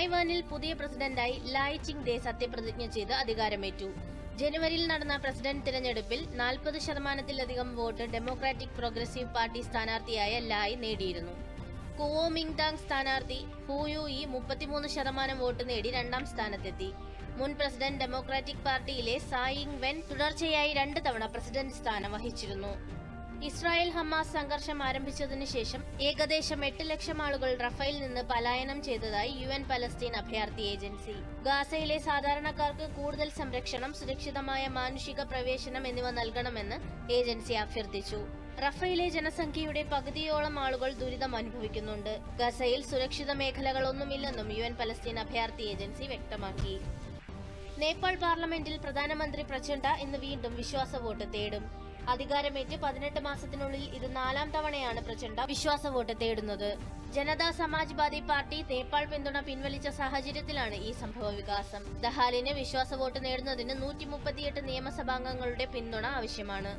തായ്വാനിൽ പുതിയ പ്രസിഡന്റായി ലായ് ചിങ് ദേ സത്യപ്രതിജ്ഞ ചെയ്ത് അധികാരമേറ്റു. ജനുവരിയിൽ നടന്ന പ്രസിഡന്റ് തിരഞ്ഞെടുപ്പിൽ നാൽപ്പത് ശതമാനത്തിലധികം വോട്ട് ഡെമോക്രാറ്റിക് പ്രോഗ്രസീവ് പാർട്ടി സ്ഥാനാർത്ഥിയായ ലായ് നേടിയിരുന്നു. കുവോ മിങ്താങ് സ്ഥാനാർത്ഥി ഹൂയുയി മുപ്പത്തിമൂന്ന് ശതമാനം വോട്ട് നേടി രണ്ടാം സ്ഥാനത്തെത്തി. മുൻ പ്രസിഡന്റ് ഡെമോക്രാറ്റിക് പാർട്ടിയിലെ സായിങ് വെൻ തുടർച്ചയായി രണ്ട് തവണ പ്രസിഡന്റ് സ്ഥാനം വഹിച്ചിരുന്നു. ഇസ്രായേൽ ഹമാസ് സംഘർഷം ആരംഭിച്ചതിനു ശേഷം ഏകദേശം എട്ട് ലക്ഷം ആളുകൾ റഫേൽ നിന്ന് പലായനം ചെയ്തതായി യു എൻ പലസ്തീൻ അഭയാർത്ഥി ഏജൻസി. ഗാസയിലെ സാധാരണക്കാർക്ക് കൂടുതൽ സംരക്ഷണം സുരക്ഷിതമായ മാനുഷിക പ്രവേശനം എന്നിവ നൽകണമെന്ന് ഏജൻസി അഭ്യർത്ഥിച്ചു. റഫയിലെ ജനസംഖ്യയുടെ പകുതിയോളം ആളുകൾ ദുരിതം അനുഭവിക്കുന്നുണ്ട്. ഗസയിൽ സുരക്ഷിത മേഖലകളൊന്നുമില്ലെന്നും യു എൻ പലസ്തീൻ അഭയാർത്ഥി ഏജൻസി വ്യക്തമാക്കി. നേപ്പാൾ പാർലമെന്റിൽ പ്രധാനമന്ത്രി പ്രചണ്ഡ ഇന്ന് വീണ്ടും വിശ്വാസ വോട്ട് തേടും. അധികാരമേറ്റ് പതിനെട്ട് മാസത്തിനുള്ളിൽ ഇത് നാലാം തവണയാണ് പ്രചണ്ഡ. വിശ്വാസ വോട്ട് തേടുന്നത്. ജനതാ സമാജ്വാദി പാർട്ടി നേപ്പാൾ പിന്തുണ പിൻവലിച്ച സാഹചര്യത്തിലാണ് ഈ സംഭവ വികാസം. ദഹാലിന് വിശ്വാസ വോട്ട് നേടുന്നതിന് നൂറ്റി മുപ്പത്തിയെട്ട് നിയമസഭാംഗങ്ങളുടെ പിന്തുണ ആവശ്യമാണ്.